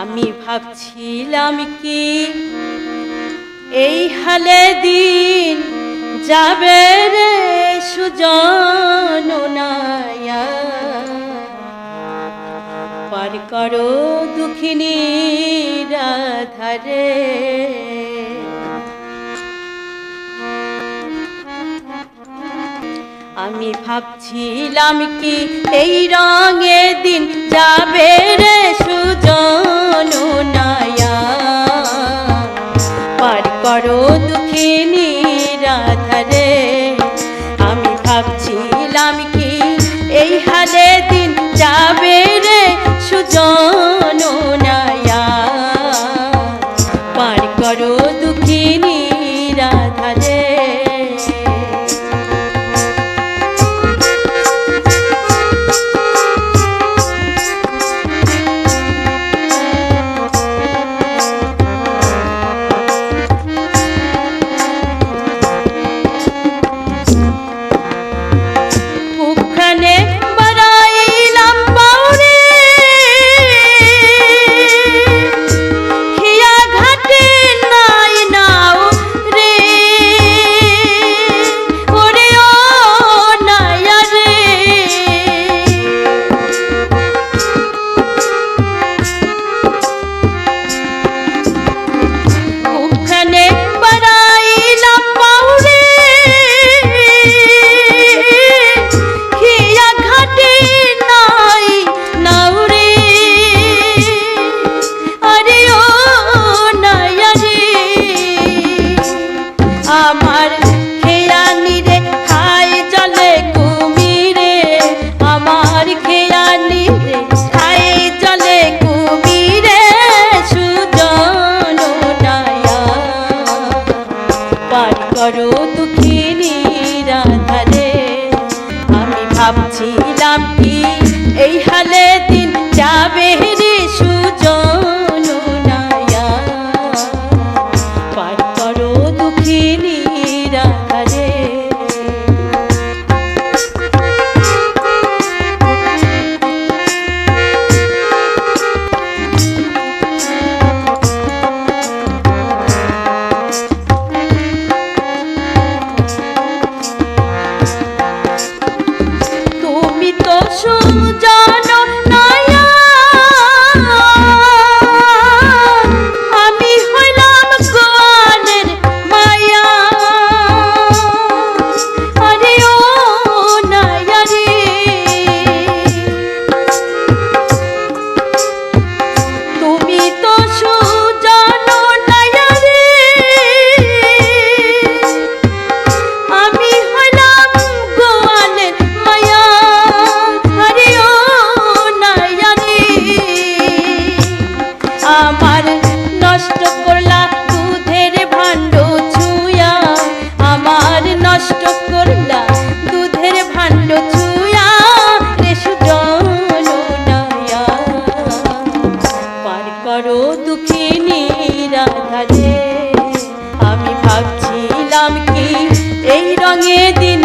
আমি ভাবছিলাম কি, এই হালে দিন যাবে রে সুজন পার করো দুঃখিনী রাধারে। আমি ভাবছিলাম কি, এই রঙে দিন যাবে রে রাধারে আমি ভাবছিলাম কি এই হালে দিন যাবে রে সুজন পার করো দুঃখিনী রাধা রে আমি ভাবছিলাম কি এই হালে দিন যাবে রে সুজন। দুঃখিনী রাধা রে আমি ভাবছিলাম কি এই রঙে দিন